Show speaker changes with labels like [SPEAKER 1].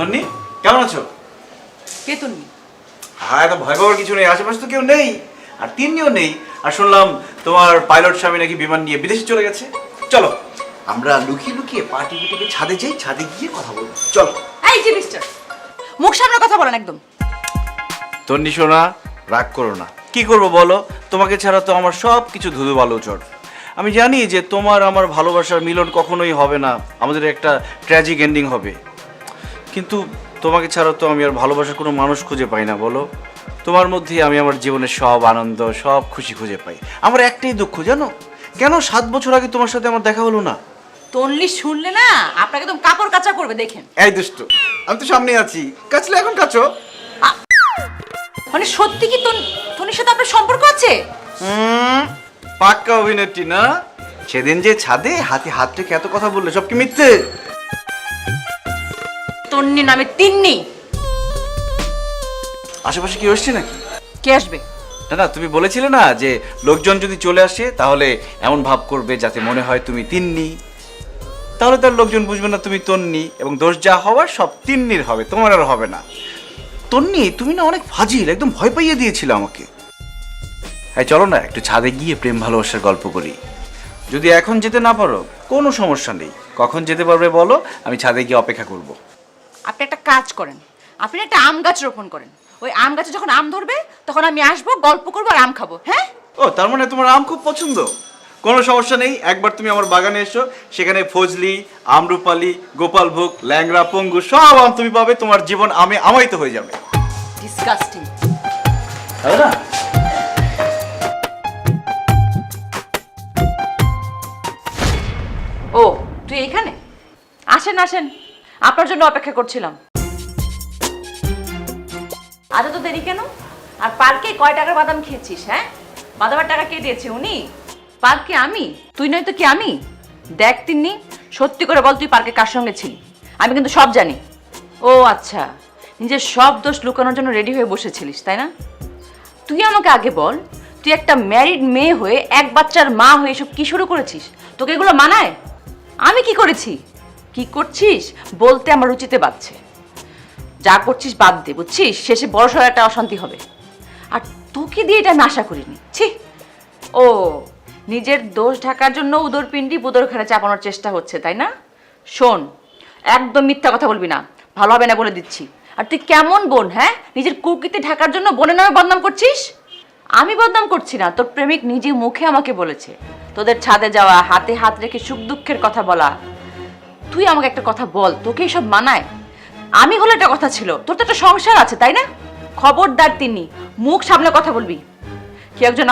[SPEAKER 1] তন্নি কেমন আছো?
[SPEAKER 2] কে তুমি?
[SPEAKER 1] হ্যাঁ এত ভয় পাওয়ার কিছু নেই আশেপাশে তো কেউ নেই আর তিন্নিও নেই। আর শুনলাম তোমার পাইলট স্বামী নাকি বিমান নিয়ে বিদেশে চলে গেছে। চলো আমরা লুকিয়ে লুকিয়ে পার্টি পিটিকে ছাদে যাই ছাদে গিয়ে কথা বলব। চলো।
[SPEAKER 2] এই যে মিস্টার মুখ সামনে কথা বলেন একদম।
[SPEAKER 1] তন্নি সোনা রাগ করো না। কি করব বলো? তোমাকে ছাড়া তো আমার সব কিছু ধুধু ভালো চট আমি জানি যে তোমার আমার ভালোবাসার মিলন কখনোই হবে না। আমাদের একটা ট্র্যাজিক এন্ডিং হবে। কিন্তু তোমাকে ছাড়া তো আমি আর ভালোবাসার কোনো মানুষ খুঁজে পাই না বলো। তোমার মধ্যেই আমি আমার জীবনের সব আনন্দ সব খুশি খুঁজে পাই। আমার একটাই দুঃখ জানো? কেন সাত বছর আগে তোমার সাথে আমার দেখা হলো না?
[SPEAKER 2] তনলি শুনলে না? আপনাকে একদম কাপড় কাচা করবে দেখেন।
[SPEAKER 1] এই দুষ্ট আমি তো সামনে আছি। কাছলে এখন কাছো
[SPEAKER 2] মানে সত্যি কি তন তনির সাথে আপনার সম্পর্ক আছে?
[SPEAKER 1] হুম, পাক্কা অভিনেত্রী না? সেদিন যে ছাদে হাতে হাত রেখে এত কথা বললে সব কি মিথ্যে?
[SPEAKER 2] তন্নি নামে তিন্নি।
[SPEAKER 1] আশেপাশে কি হচ্ছে নাকি?
[SPEAKER 2] কে আসবে?
[SPEAKER 1] না না তুমি বলেছিলে না যে লোকজন যদি চলে আসে তাহলে এমন ভাব করবে যাতে মনে হয় তুমি তিন্নি। তাহলে তার লোকজন বুঝবে না তুমি তন্নি এবং দোষ যা হওয়ার সব তিন্নির হবে তোমার আর হবে না। তন্নি তুমি না অনেক ফাজিল একদম ভয় পাইয়ে দিয়েছিলে আমাকে। হ্যাঁ চলো না একটু ছাদে গিয়ে প্রেম ভালোবাসার গল্প করি। যদি এখন যেতে না পারো কোনো সমস্যা নেই। কখন যেতে পারবে বলো আমি ছাদে গিয়ে অপেক্ষা করব।
[SPEAKER 2] আপনি একটা কাজ করেন। আপনি একটা আম গাছ রোপণ করেন। ওই আম গাছে যখন আম ধরবে তখন আমি আসব গল্প করব আর আম খাব হ্যাঁ?
[SPEAKER 1] ও তার মানে তোমার আম খুব পছন্দ? কোনো সমস্যা নেই একবার তুমি আমার বাগানে এসো সেখানে ফজলি আমরুপালি গোপালভোগ ল্যাংড়া পঙ্গু সব আম তুমি পাবে তোমার জীবন আমে আমায়িত হয়ে যাবে।
[SPEAKER 2] ডিসকাস্টিং
[SPEAKER 1] তাই না?
[SPEAKER 2] ও তুই এখানে? আসেন আসেন। আপনার জন্য অপেক্ষা করছিলাম। আজ তো দেরি কেন? আর পার্কে কয় টাকার বাদাম খেয়েছিস হ্যাঁ? বাদামের টাকা কে দিয়েছে, উনি? পার্কে আমি? তুই নয় তো কি আমি? দেখ তিন্নি, সত্যি করে বল তুই পার্কে কার সঙ্গে ছিলি? আমি কিন্তু সব জানি। ও আচ্ছা নিজের সব দোষ লুকানোর জন্য রেডি হয়ে বসেছিলিস, তাই না? তুই আমাকে আগে বল, তুই একটা ম্যারিড মেয়ে হয়ে এক বাচ্চার মা হয়ে এসব কি শুরু করেছিস? তোকে এগুলো মানায়? আমি কি করেছি? কি করছিস? বলতে আমার রুচিতে বাজছে যা করছিস বাদ দে, বুঝছিস? শেষে বড় সড় একটা অশান্তি হবে। আর তোকে দিয়ে এটা আমি আশা করিনি। ছি! ও, নিজের দোষ ঢাকার জন্য উদর পিণ্ডি বুদরখানে চাপানোর চেষ্টা হচ্ছে, তাই না? শোন, একদম মিথ্যা কথা বলবি না। ভালো হবে না বলে দিচ্ছি। আর তুই কেমন বোন হ্যাঁ? নিজের কুকিতে ঢাকার জন্য বোনের নামে বদনাম করছিস? আমি বদনাম করছি না। তোর প্রেমিক নিজে মুখে আমাকে বলেছে। তোদের ছাদে যাওয়া, হাতে হাত রেখে সুখ দুঃখের কথা বলা তুই আমাকে একটা কথা বল, তোকে এসব মানায়? আমি হলে একটা কথা ছিল, তোর তো একটা সংসার আছে, তাই না? খবরদার তিনি, মুখ সামনে কথা বলবি। কি একজন